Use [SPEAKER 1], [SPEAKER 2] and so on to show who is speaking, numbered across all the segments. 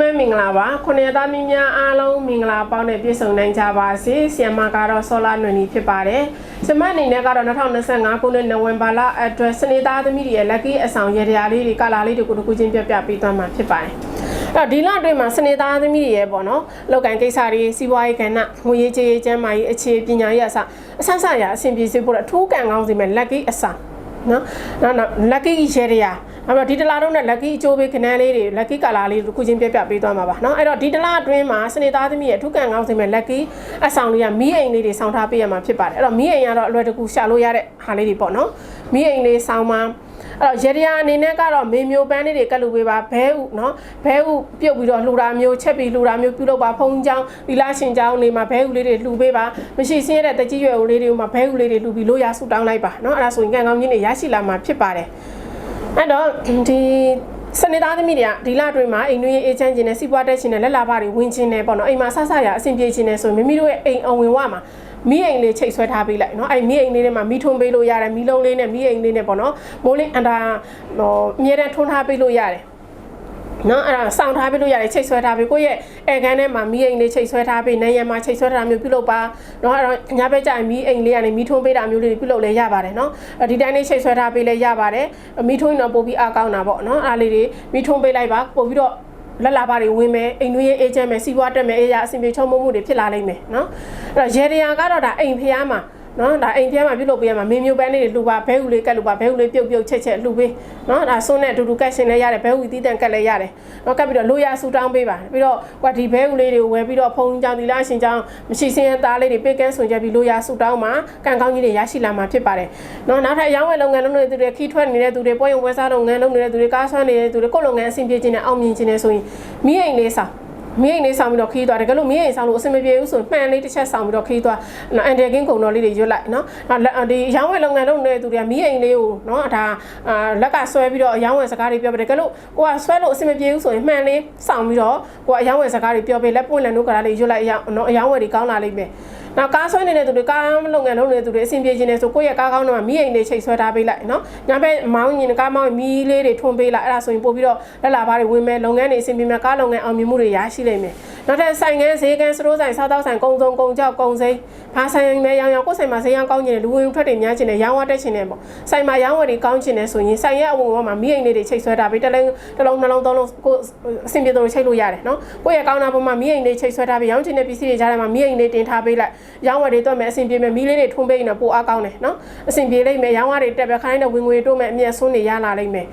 [SPEAKER 1] ္ဂလာပါခုနှစ်သားမီးများအားလုံးမင်္ဂလာပေါင်းနဲ့ပြည့်စုံနိုင်ကြပါစေဆီယမကတော့ဆောလာနွယ်နီဖြစ်ပါတယ်စမအနေနဲ့ကတော့2025ခုနှစ်နိုဝင်ဘာလအတွက်စနေသားသမီးတွေရဲ့ lucky အဆောင်ရတရားလေးတွေကလာလေးတွေကိုတစ်ခုချင်းပြပြပေးသွားမှာဖြစ်ပါတယ်အဲ့တော့ဒီလအတွင်းမှာစနေသားသမီးတွေရဲ့ပေါ့နော်လောက်ကန်ကိစ္စတွေစီးပွားရေးကဏ္ဍငွေရေးကြေးရေးကျန်းမာရေးအခြေပညာရေးအစအဆဆရအဆင်ပြေစေဖို့အထူးကံကောင်းစီမဲ့ lucky အဆောင်နော်နောက်နောက် lucky ရတရား အဲ့တော့ဒီတလားတော့နဲ့ lucky အကျိုးပေးခဏန်းလေးတွေ lucky color လေးတစ်ခုချင်းပြပြပေးသွားမှာပါเนาะအဲ့တော့ဒီတလားအတွင်းမှာစနေသားသမီးရဲ့အထူးကံကောင်းစီမဲ့ lucky အဆောင်လေးကမီးအိမ်လေးတွေဆောင်းထားပေးရမှာဖြစ်ပါတယ်အဲ့တော့မီးအိမ်ကတော့အလွယ်တကူရှာလို့ရတဲ့ဟာလေးတွေပေါ့နော်မီးအိမ်လေးဆောင်းမှာအဲ့တော့ရရအနေနဲ့ကတော့မေမျိုးပန်းလေးတွေကတ်လူပေးပါဘဲဥเนาะဘဲဥပြုတ်ပြီးတော့လှူတာမျိုးချက်ပြီးလှူတာမျိုးပြုလုပ်ပါဖုံးချောင်းဒီလာရှင်ချောင်းနေမှာဘဲဥလေးတွေလှူပေးပါမရှိစင်းရတဲ့တကြီးရွယ်ဦးလေးတွေမှာဘဲဥလေးတွေလှူပြီးလို့ရဆူတောင်းလိုက်ပါเนาะအဲ့ဒါဆိုရင်ကံကောင်းကြီးတွေရရှိလာမှာဖြစ်ပါတယ် အဲ့တော့ဒီစနေသားသမီးတွေကဒီလတွင်မှာအိမ်တွင်းအေးချမ်းခြင်းနဲ့စီးပွားတက်ခြင်းနဲ့လက်လာပါတွေဝင်ခြင်းနဲ့ပေါ့နော်အိမ်မှာဆဆရာအဆင်ပြေခြင်းနဲ့ဆိုမိမိတို့ရဲ့အိမ်အဝင်ဝမှာမိအိမ်လေးချိတ်ဆွဲထားပေးလိုက်နော်အဲ့မိအိမ်လေးထဲမှာမိထွန်းပေးလို့ရတယ်မိလုံးလေးနဲ့မိအိမ်လေးနဲ့ပေါ့နော်မိုးလင်းအန်တာဟိုအမြဲတမ်းထွန်းထားပေးလို့ရတယ် နော်အဲ့ဒါစောင့်ထားပေးလို့ရတယ်ချိတ်ဆွဲထားပေးကိုယ့်ရဲ့အဲခန်းထဲမှာမီးအိမ်လေးချိတ်ဆွဲထားပေးနိုင်ရံမှာချိတ်ဆွဲထားတာမျိုးပြုလုပ်ပါနော်အဲ့တော့ညဘက်ကျရင်မီးအိမ်လေးကနေမီးထွန်းပေးတာမျိုးလေးတွေပြုလုပ်လဲရပါတယ်နော်အဲ့ဒီတိုင်းလေးချိတ်ဆွဲထားပေးလဲရပါတယ်မီးထွန်းရင်တော့ပို့ပြီးအားကောင်းတာပေါ့နော်အားလေးတွေမီးထွန်းပေးလိုက်ပါပို့ပြီးတော့လက်လာပါတွေဝင်မယ်အိမ်တွင်းရေးအေဂျင့်မယ်စီးပွားတက်မယ်အေးရအဆင်ပြေချုံမမှုတွေဖြစ်လာလိမ့်မယ်နော်အဲ့တော့ရေတရာကတော့ဒါအိမ်ဖျားမှာ နော်ဒါအိမ်ဖျားမှာပြုတ်လုပ်ပေးရမှာမင်းမျိုးပန်းလေးတွေလှူပါဘဲဥလေးကတ်လှူပါဘဲဥလေးပြုတ်ပြုတ်ချက်ချက်လှူပေးနော်ဒါစွန်းနဲ့အတူတူကတ်ရှင်လဲရတယ်ဘဲဥတီးတန်ကတ်လဲရတယ်နော်ကတ်ပြီးတော့လိုရဆူတောင်းပေးပါပြီးတော့ကွာဒီဘဲဥလေးတွေကိုဝယ်ပြီးတော့ဖုံးကြောင်ဒီလားရှင်ကြောင်မရှိစင်းရသားလေးတွေပေးကန်းဆွန်ချက်ပြီးလိုရဆူတောင်းမှာကံကောင်းကြီးတွေရရှိလာမှာဖြစ်ပါတယ်နော်နောက်ထပ်အရောင်းဝယ်လုပ်ငန်းလုပ်နေတဲ့သူတွေခီးထွက်နေတဲ့သူတွေပွဲရုံဝယ်စားလုပ်ငန်းလုပ်နေတဲ့သူတွေကားဆွမ်းနေတဲ့သူတွေကိုယ့်လုပ်ငန်းအဆင်ပြေခြင်းနဲ့အောင်မြင်ခြင်းနဲ့ဆိုရင်မိအိမ်လေးဆောင် မင်းအိမ်လေးဆောင်ပြီးတော့ခီးသွားတယ်ကလို့မင်းအိမ်ဆောင်လို့အဆင်မပြေဘူးဆိုရင်မှန်လေးတစ်ချက်ဆောင်ပြီးတော့ခီးသွားနော်အန်တယ်ကင်းကုံတော်လေးတွေရွတ်လိုက်နော်နောက်ဒီရောင်းဝယ်လုပ်ငန်းလုပ်နေတဲ့သူတွေကမင်းအိမ်လေးကိုနော်ဒါအာလက်ကဆွဲပြီးတော့အရောင်းဝယ်စကားတွေပြောပြတယ်ကလို့ကိုကဆွဲလို့အဆင်မပြေဘူးဆိုရင်မှန်လေးဆောင်ပြီးတော့ကိုကအရောင်းဝယ်စကားတွေပြောပြလက်ပွင့်လန်တို့ကလေးရွတ်လိုက်အရောင်းနော်အရောင်းဝယ်တွေကောင်းလာလိမ့်မယ် နောက်ကားဆွဲနေတဲ့သူတွေကားလုပ်ငန်းလုပ်နေတဲ့သူတွေအဆင်ပြေခြင်းနဲ့ဆိုကိုယ့်ရဲ့ကားကောင်းတော့မီးအိမ်လေးချိတ်ဆွဲထားပေးလိုက်နော်ညဘက်မောင်းရင်ကားမောင်းရင်မီးလေးတွေထွန်းပေးလိုက်အဲ့ဒါဆိုရင်ပို့ပြီးတော့လက်လာပါတွေဝင်မယ်လုပ်ငန်းတွေအဆင်ပြေမယ်ကားလုပ်ငန်းအောင်မြင်မှုတွေရရှိလိမ့်မယ်နောက်ထပ်ဆိုင်ငန်းဈေးကန်းစတိုးဆိုင်စားတောက်ဆိုင်ကုံစုံကုံကြောက်ကုံစိမ်းဘာဆိုင်မဲရောင်ရောင်ကိုယ်ဆိုင်မှာဈေးရောင်ကောင်းခြင်းနဲ့လူဝင်ထွက်တွေများခြင်းနဲ့ရောင်းဝတက်ခြင်းနဲ့ပေါ့ဆိုင်မှာရောင်းဝတွေကောင်းခြင်းနဲ့ဆိုရင်ဆိုင်ရဲ့အဝင်ဝမှာမီးအိမ်လေးတွေချိတ်ဆွဲထားပြီးတစ်လုံးတစ်လုံးနှလုံးသုံးလုံးကိုအဆင်ပြေသလိုချိတ်လို့ရတယ်နော်ကိုယ့်ရဲ့ကောင်းတာပေါ်မှာမီးအိမ်လေးချိတ်ဆွဲထားပြီးရောင်းခြင်းနဲ့ပစ္စည်းတွေကြားထဲမှာမီးအိမ်လေးတင်ထားပေးလိုက်ရောင်းဝတွေတော့မယ်အဆင်ပြေမယ်မီးလေးတွေထွန်းပေးရင်တော့ပိုအားကောင်းတယ်နော်အဆင်ပြေလိမ့်မယ်ရောင်းဝတွေတက်ပြခိုင်းတဲ့ဝင်ငွေတို့မယ်အမြတ်ဆွန်းတွေရလာလိမ့်မယ်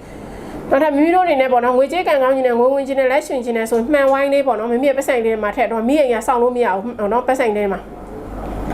[SPEAKER 1] နောက်ထပ်မိမိတို့အနေနဲ့ပေါ့နော်ငွေကြေးကံကောင်းခြင်းနဲ့ငွေဝင်ခြင်းနဲ့လက်ရှင်ခြင်းနဲ့ဆိုမှန်ဝိုင်းလေးပေါ့နော်မိမိရဲ့ပတ်ဆိုင်လေးမှာထည့်တော့မိအိမ်ကစောင့်လို့မရဘူးနော်ပတ်ဆိုင်လေးမှာ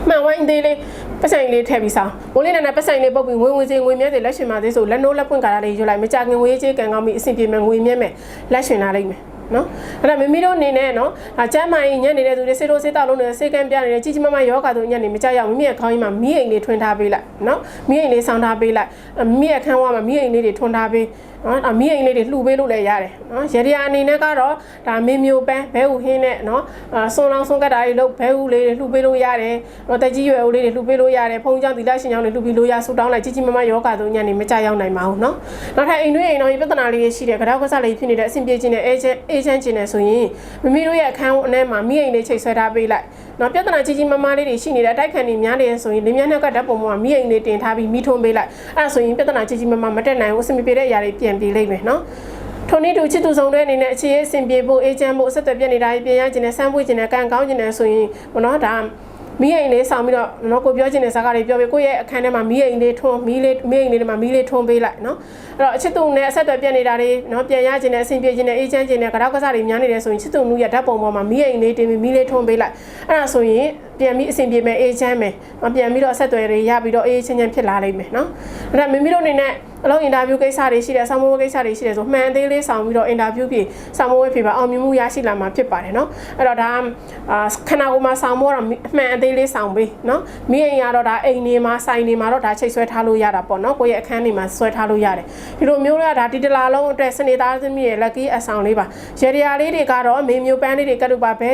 [SPEAKER 1] မှန်ဝိုင်းသေးလေးပတ်ဆိုင်လေးထည့်ပြီးစောင်းမိုးလေးနဲ့ပတ်ဆိုင်လေးပုတ်ပြီးငွေဝင်စေငွေမြဲစေလက်ရှင်ပါသေးဆိုလက်နိုးလက်ပွင့်ကာလာလေးရွတ်လိုက်မကြခင်ငွေကြေးကံကောင်းပြီးအဆင်ပြေမယ်ငွေမြဲမယ်လက်ရှင်လာလိမ့်မယ်နော်အဲ့ဒါမိမိတို့အနေနဲ့နော်အကျမ်းမာရင်ညက်နေတဲ့သူတွေစေတိုစေတောက်လုံးနေတဲ့စေကံပြနေတဲ့ကြီးကြီးမားမားယောဂါတို့ညက်နေမကြရအောင်မိမိရဲ့ခေါင်းကြီးမှာမိအိမ်လေးထွန်းထားပေးလိုက်နော်မိအိမ်လေးဆောင်းထားပေးလိုက်မိမိရဲ့ခန်းဝါမှာမိအိမ်လေးတွေထွန်းထားပေး နော်အမိအိမ်လေးတွေလှူပေးလို့လည်းရတယ်နော်ရေဒီယာအနေနဲ့ကတော့ဒါမင်းမျိုးပန်းဘဲဥဟင်းနဲ့နော်အဆွန်လောင်းဆွန်ကတ်တာတွေလို့ဘဲဥလေးတွေလှူပေးလို့ရတယ်တော့တက်ကြီးရွယ်ဦးလေးတွေလှူပေးလို့ရတယ်ဖုံးကြောင်းဒီလက်ရှင်ကြောင်းတွေလှူပြီးလို့ရဆူတောင်းလိုက်ကြီးကြီးမားမားယောဂါတို့ညက်နေမကြရောက်နိုင်ပါဘူးနော်နောက်ထပ်အိမ်တွင်းအိမ်တော်ကြီးပြဿနာလေးရှိတယ်ကြောက်ကစားလေးဖြစ်နေတဲ့အဆင်ပြေခြင်းနဲ့အေးချမ်းအေးချမ်းခြင်းနဲ့ဆိုရင်မိမိတို့ရဲ့အခန်းအထဲမှာမိအိမ်လေးချိတ်ဆွဲထားပေးလိုက်နော်ပြဿနာကြီးကြီးမားမားလေးတွေရှိနေတဲ့အတိုက်ခံတွေများနေရင်ဆိုရင်လင်းမြန်းနှက်ကဓာတ်ပုံမှာမိအိမ်လေးတင်ထားပြီးမိထုံးပေးလိုက်အဲ့ဒါဆိုရင်ပြဿနာကြီးကြီးမားမားမတက်နိုင်ဘူးအဆင်မပြေတဲ့အရာတွေပြန်ပြေးလိမ့်မယ်နော်ထိုနည်းတူချစ်သူဆောင်တဲ့အနေနဲ့အခြေအဆင်ပြေဖို့အေးချမ်းဖို့အဆက်အသွယ်ပြတ်နေတာပြင်ရခြင်းနဲ့စမ်းပွေးခြင်းနဲ့ကံကောင်းခြင်းနဲ့ဆိုရင်ဘောနော်ဒါမီးအိမ်လေးဆောင်ပြီးတော့နော်ကိုပြောချင်တဲ့စကားတွေပြောပြီးကိုယ့်ရဲ့အခန်းထဲမှာမီးအိမ်လေးထွန်းမီးလေးမီးအိမ်လေးတွေမှာမီးလေးထွန်းပေးလိုက်နော်အဲ့တော့အချစ်သူနဲ့အဆက်အသွယ်ပြတ်နေတာတွေနော်ပြန်ရခြင်းနဲ့အဆင်ပြေခြင်းနဲ့အေးချမ်းခြင်းနဲ့ကြောက်ကစားတွေများနေတယ်ဆိုရင်ချစ်သူမှုရဲ့ဓာတ်ပုံပေါ်မှာမီးအိမ်လေးတင်ပြီးမီးလေးထွန်းပေးလိုက်အဲ့ဒါဆိုရင်ပြန်ပြီးအဆင်ပြေမယ်အေးချမ်းမယ်ပြန်ပြီးတော့အဆက်အသွယ်တွေရပြီးတော့အေးချမ်းချမ်းဖြစ်လာလိမ့်မယ်နော်အဲ့ဒါမိမိတို့အနေနဲ့အလုံးအင်တာဗျူးကိစ္စတွေရှိတယ်ဆောင်းမိုးကိစ္စတွေရှိတယ်ဆိုမှန်သေးလေးဆောင်ပြီးတော့အင်တာဗျူးပြီးဆောင်းမိုးဝဲဖြစ်ပါအောင်မြင်မှုရရှိလာမှာဖြစ်ပါတယ်နော်အဲ့တော့ဒါအာခဏကိုမှဆောင်းမိုးတော့မှန်သေးလေးဆောင်ပေးနော်မိအိမ်ရတော့ဒါအိမ်နေမှာစိုင်နေမှာတော့ဒါချိတ်ဆွဲထားလို့ရတာပေါ့နော်ကိုယ့်ရဲ့အခန်းနေမှာဆွဲထားလို့ရတယ်ဒီလိုမျိုးလေးကဒါဒီတလာလုံးအတွက်စနေသားသမီးရဲ့ lucky အဆောင်လေးပါရေဒီယာလေးတွေကတော့မေမျိုးပန်းလေးတွေကတူပါဘဲ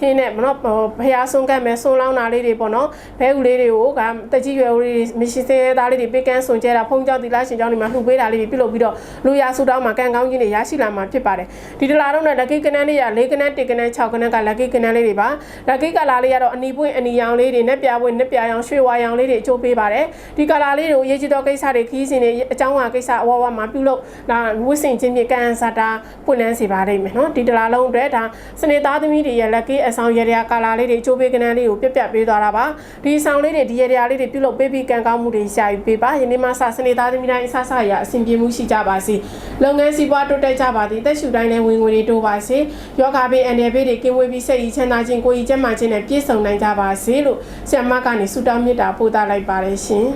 [SPEAKER 1] ဟင်းနဲ့မနော်ဖျားဆုံးကတ်မယ်ဆွန်လောင်းတာလေးတွေပေါ့နော်ဘဲဦးလေးတွေကိုကတကြီးရွယ်ဦးလေးတွေမရှိစဲသားလေးတွေပေးကန်းဆွန်ကျဲတာဖုံးကြောက်သီလရှင်ကြောင်းတွေမှာလှူပေးတာလေးတွေပြုလုပ်ပြီးတော့လူရဆူတောင်းမှာကံကောင်းခြင်းတွေရရှိလာမှာဖြစ်ပါတယ်ဒီတလားတော့နဲ့လက်ကီကနန်းလေးရ၄ကနန်း၁ကနန်း၆ကနန်းကလက်ကီကနန်းလေးတွေပါလက်ကီကလာလေးကတော့အနီပွင့်အနီရောင်လေးတွေနဲ့ပြပွင့်နဲ့ပြရောင်ရွှေဝါရောင်လေးတွေအကျိုးပေးပါတယ်ဒီကလာလေးတွေကိုရေးကြည့်တော့ကိစ္စတွေခီးစင်တွေအကြောင်းအရာကိစ္စအဝဝမှာပြုလုပ်ဒါဝစ်စင်ချင်းပြကန်စာတာပွင့်လန်းစေပါလိမ့်မယ်နော်ဒီတလားလုံးအတွက်ဒါစနေသားသမီးတွေရဲ့လက်ကီအဆောင်ရရကာလာလေးတွေအကျိုးပေးကနန်းလေးကိုပြက်ပြက်ပေးသွားတာပါဒီဆောင်လေးတွေဒီရရလေးတွေပြုလုပ်ပေးပြီးကံကောင်းမှုတွေရှာယူပေးပါယနေ့မှစစနေသားသမီးတိုင်းအဆဆရအဆင်ပြေမှုရှိကြပါစေလုပ်ငန်းစီးပွားတိုးတက်ကြပါသည်တက်ရှူတိုင်းလည်းဝင်ငွေတွေတိုးပါစေယောဂဘေးအန်ရဘေးတွေကင်းဝေးပြီးစိတ်ဤချမ်းသာခြင်းကိုယ်ဤကျန်းမာခြင်းနဲ့ပြည့်စုံနိုင်ကြပါစေလို့ဆရာမကနေဆုတောင်းမေတ္တာပို့သလိုက်ပါတယ်ရှင်